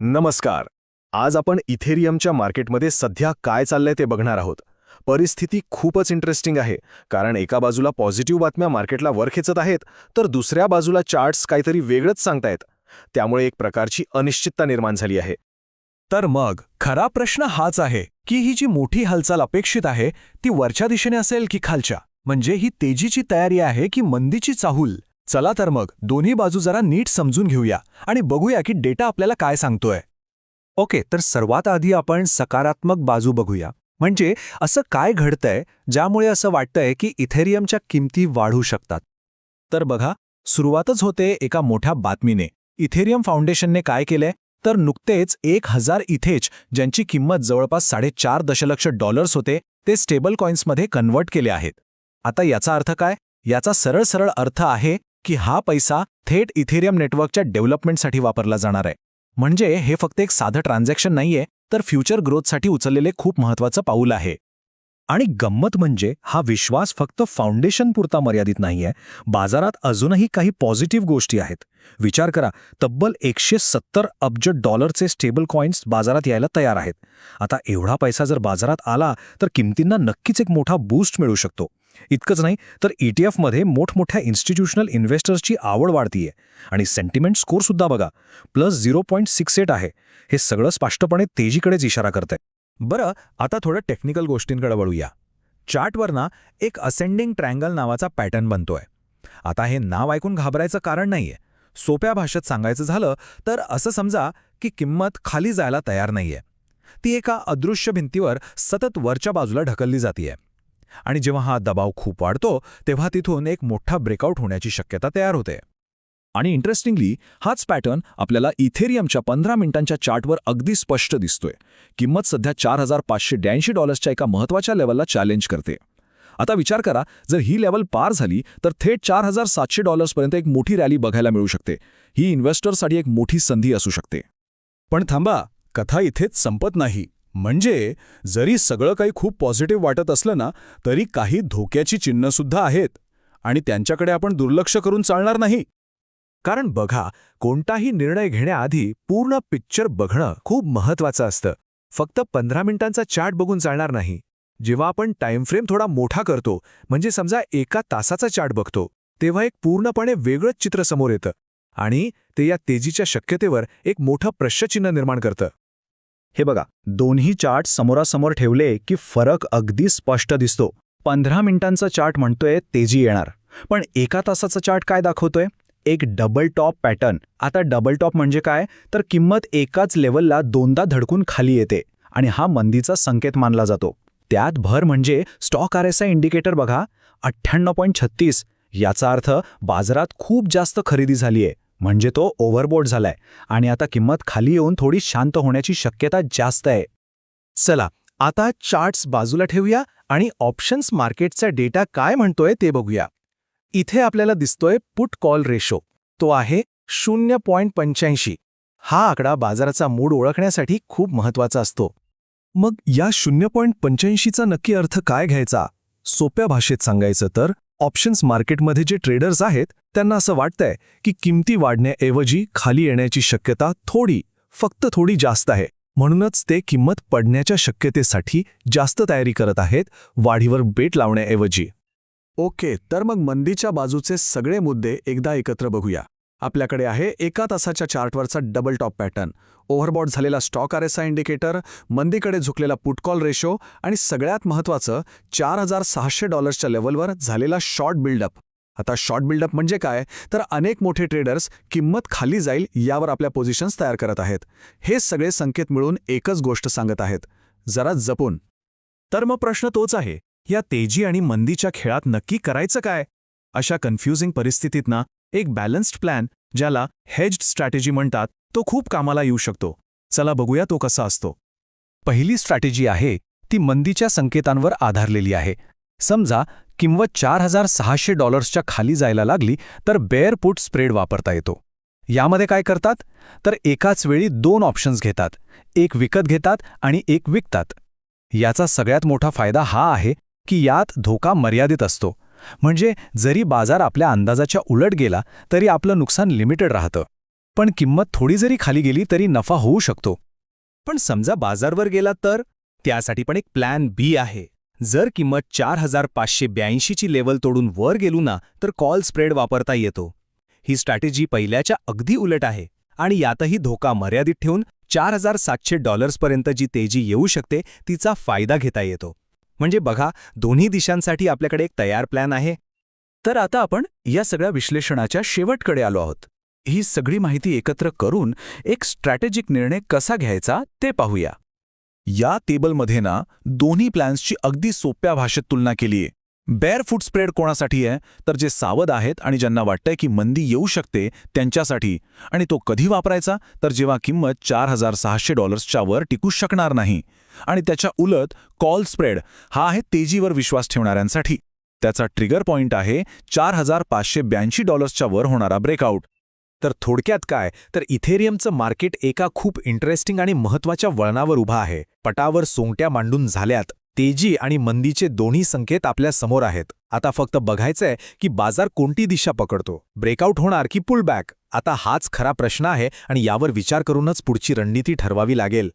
नमस्कार. आज आपण इथेरियमच्या मार्केटमध्ये सध्या काय चाललंय ते बघणार आहोत. परिस्थिती खूपच इंटरेस्टिंग आहे. कारण एका बाजूला पॉझिटिव्ह बातम्या मार्केटला वर खेचत आहेत तर दुसऱ्या बाजूला चार्ट्स काहीतरी वेगळंच सांगतायत. त्यामुळे एक प्रकारची अनिश्चितता निर्माण झाली आहे. तर मग खरा प्रश्न हाच आहे की ही जी मोठी हालचाल अपेक्षित आहे ती वरच्या दिशेने असेल की खालच्या? म्हणजे ही तेजीची तयारी आहे की मंदीची चाहूल? चला तर मग दोन्ही बाजू जरा नीट समजून घेऊया आणि बघूया की डेटा आपल्याला काय सांगतोय. ओके तर सर्वात आधी आपण सकारात्मक बाजू बघूया. म्हणजे असं काय घडतंय ज्यामुळे असं वाटतंय की इथेरियमच्या किमती वाढू शकतात. तर बघा सुरुवातच होते एका मोठ्या बातमीने. इथेरियम फाउंडेशनने काय केलंय? तर नुकतेच एक हजार इथेच ज्यांची किंमत जवळपास साडेचार दशलक्ष डॉलर्स होते ते स्टेबल कॉईन्समध्ये कन्व्हर्ट केले आहेत. आता याचा अर्थ काय? याचा सरळ सरळ अर्थ आहे की हा पैसा थेट इथेरियम नेटवर्कच्या डेव्हलपमेंटसाठी वापरला जाणार आहे. म्हणजे हे फक्त एक साधं ट्रान्झॅक्शन नाहीये तर फ्युचर ग्रोथसाठी उचललेले खूप महत्वाचं पाऊल आहे. आणि गंमत म्हणजे हा विश्वास फक्त फाउंडेशन पुरता मर्यादित नाहीये बाजारात अजूनही काही पॉझिटिव्ह गोष्टी आहेत. विचार करा तब्बल एकशे सत्तर अब्ज डॉलरचे स्टेबल कॉईन्स बाजारात यायला तयार आहेत. आता एवढा पैसा जर बाजारात आला तर किमतींना नक्कीच एक मोठा बूस्ट मिळू शकतो. इतकंच नाही तर ईटीएफमध्ये मोठमोठ्या इन्स्टिट्यूशनल इन्व्हेस्टर्सची आवड वाढतीये. आणि सेंटिमेंट स्कोरसुद्धा बघा plus zero point six eight आहे. हे सगळं स्पष्टपणे तेजीकडेच इशारा करतंय. बरं आता थोडं टेक्निकल गोष्टींकडे वळूया. चार्टवर ना एक असेंडिंग ट्रँगल नावाचा पॅटर्न बनतोय. आता हे नाव ऐकून घाबरायचं कारण नाहीये. सोप्या भाषेत सांगायचं झालं तर असं समजा की किंमत खाली जायला तयार नाहीये. ती एका अदृश्य भिंतीवर सतत वरच्या बाजूला ढकलली जातीये. आणि जेव्हा हा दबाव खूप वाढतो तेव्हा तिथून एक मोठा ब्रेकआउट होण्याची शक्यता तयार होते. आणि इंटरेस्टिंगली हाच पॅटर्न आपल्याला इथेरियमच्या पंधरा मिनिटांच्या चार्टवर अगदी स्पष्ट दिसतोय. किंमत सध्या चार हजार पाचशे ब्याऐंशी डॉलर्सच्या एका महत्त्वाच्या लेवलला चॅलेंज करते. आता विचार करा जर ही लेवल पार झाली तर थेट चार हजार सातशे डॉलर्सपर्यंत एक मोठी रॅली बघायला मिळू शकते. ही इन्व्हेस्टरसाठी एक मोठी संधी असू शकते. पण थांबा कथा इथेच संपत नाही. म्हणजे जरी सगळं काही खूप पॉझिटिव्ह वाटत असलं ना तरी काही धोक्याची चिन्हसुद्धा आहेत. आणि त्यांच्याकडे आपण दुर्लक्ष करून चालणार नाही. कारण बघा कोणताही निर्णय घेण्याआधी पूर्ण पिक्चर बघणं खूप महत्वाचं असतं. फक्त पंधरा मिनिटांचा चार्ट बघून चालणार नाही. जेव्हा आपण टाइमफ्रेम थोडा मोठा करतो म्हणजे समजा एका तासाचा चार्ट बघतो तेव्हा एक पूर्णपणे वेगळंच चित्र समोर येतं. आणि ते या तेजीच्या शक्यतेवर एक मोठं प्रश्नचिन्ह निर्माण करतं. हे बघा दोन्ही चार्ट समोरासमोर ठेवले की फरक अगदी स्पष्ट दिसतो. पंधरा मिनिटांचा चार्ट म्हणतोय तेजी येणार. पण एका तासाचा चार्ट काय दाखवतोय? एक डबल टॉप पॅटर्न आता डबल टॉप म्हणजे काय? तर किंमत एकाच लेवलला दोनदा धडकून खाली येते आणि हा मंदीचा संकेत मानला जातो. त्यात भर म्हणजे stock R S I indicator बघा. अठ्ठ्याण्णव पॉईंट छत्तीस. याचा अर्थ बाजारात खूप जास्त खरेदी झालीये. म्हणजे तो ओव्हरबोर्ड झालाय आणि आता किंमत खाली येऊन थोडी शांत होण्याची शक्यता जास्त आहे. चला आता चार्ट्स बाजूला ठेवूया आणि ऑप्शन्स मार्केटचा डेटा काय म्हणतोय ते बघूया. इथे आपल्याला दिसतोय पुट कॉल रेशो तो आहे शून्य पॉईंट पंच्याऐंशी. हा आकडा बाजाराचा मूड ओळखण्यासाठी खूप महत्त्वाचा असतो. मग या शून्य पॉईंट पंच्याऐंशीचा नक्की अर्थ काय घ्यायचा? सोप्या भाषेत सांगायचं तर ऑप्शन्स मार्केटमध्ये जे ट्रेडर्स आहेत त्यांना असं वाटतंय की किमती वाढण्याऐवजी खाली येण्याची शक्यता थोडी फक्त थोडी जास्त आहे. म्हणूनच ते किंमत पडण्याच्या शक्यतेसाठी जास्त तयारी करत आहेत वाढीवर बेट लावण्याऐवजी. ओके तर मग मंदीच्या बाजूचे सगळे मुद्दे एकदा एकत्र बघूया. आपल्याकडे आहे एका तासाच्या चार्टवरचा डबल टॉप पॅटर्न ओव्हरबॉट झालेला stock R S I indicator मंदीकडे झुकलेला पुटकॉल रेशो आणि सगळ्यात महत्त्वाचं चार हजार सहाशे डॉलर्सच्या लेवलवर झालेला शॉर्ट बिल्डअप आता शॉर्ट बिल्डअप म्हणजे काय? तर अनेक मोठे ट्रेडर्स किंमत खाली जाईल यावर आपल्या पोझिशन्स तयार करत आहेत. हे सगळे संकेत मिळून एकच गोष्ट सांगत आहेत. जरा जपून. तर मग प्रश्न तोच आहे या तेजी आणि मंदीच्या खेळात नक्की करायचं काय? अशा कन्फ्युजिंग परिस्थितीत ना एक बॅलन्स्ड प्लॅन ज्याला हेज्ड स्ट्रॅटेजी म्हणतात तो खूप कामाला येऊ शकतो. चला बघूया तो कसा असतो. पहिली स्ट्रॅटेजी आहे ती मंदीच्या संकेतांवर आधारलेली आहे. समजा किंमत चार हजार सहाशे डॉलर्सच्या खाली जायला लागली तर बेअर पुट स्प्रेड वापरता येतो. यामध्ये काय करतात? तर एकाच वेळी दोन ऑप्शन्स घेतात. एक विकत घेतात आणि एक विकतात. याचा सगळ्यात मोठा फायदा हा आहे की यात धोका मर्यादित असतो. म्हणजे जरी बाजार आपल्या अंदाजाच्या उलट गेला तरी आपलं नुकसान लिमिटेड राहतं. पण किंमत थोडी जरी खाली गेली तरी नफा होऊ शकतो. पण समजा बाजारवर गेला तर? त्यासाठी पण एक प्लॅन बी आहे. जर किंमत चार हजार पाचशे ब्याऐंशीची लेवल तोडून वर गेलो ना तर कॉल स्प्रेड वापरता येतो. ही स्ट्रॅटेजी पहिल्याच्या अगदी उलट आहे. आणि यातही धोका मर्यादित ठेवून चार हजार सातशे डॉलर्सपर्यंत जी तेजी येऊ शकते तिचा फायदा घेता येतो. म्हणजे बघा दोन्ही दिशांसाठी आपल्याकडे एक तयार प्लॅन आहे. तर आता आपण या सगळ्या विश्लेषणाच्या शेवटकडे आलो आहोत. ही सगळी माहिती एकत्र करून एक स्ट्रॅटेजिक निर्णय कसा घ्यायचा ते पाहूया. या टेबलमध्ये ना दोन्ही प्लॅन्सची अगदी सोप्या भाषेत तुलना केलीये. बेअर फूट स्प्रेड कोणासाठी आहे? तर जे सावध आहेत आणि ज्यांना वाटतंय की मंदी येऊ शकते त्यांच्यासाठी. आणि तो कधी वापरायचा? तर जेव्हा किंमत चार हजार सहाशे डॉलर्सच्या वर टिकू शकणार नाही. आणि त्याच्या उलट कॉल स्प्रेड हा आहे तेजीवर विश्वास ठेवणाऱ्यांसाठी. त्याचा ट्रिगर पॉइंट आहे चार हजार पाचशे ब्याऐंशी डॉलर्सच्या वर होणारा ब्रेकआउट. तर थोडक्यात काय? तर इथेरियमचं मार्केट एका खूप इंटरेस्टिंग आणि महत्त्वाच्या वळणावर उभा आहे. पटावर सोंगट्या मांडून झाल्यात. तेजी आणि मंदीचे दोन्ही संकेत आपल्यासमोर आहेत. आता फक्त बघायचंय की बाजार कोणती दिशा पकडतो? ब्रेकआउट होणार की पुलबॅक? आता हाच खरा प्रश्न आहे आणि यावर विचार करूनच पुढची रणनीती ठरवावी लागेल.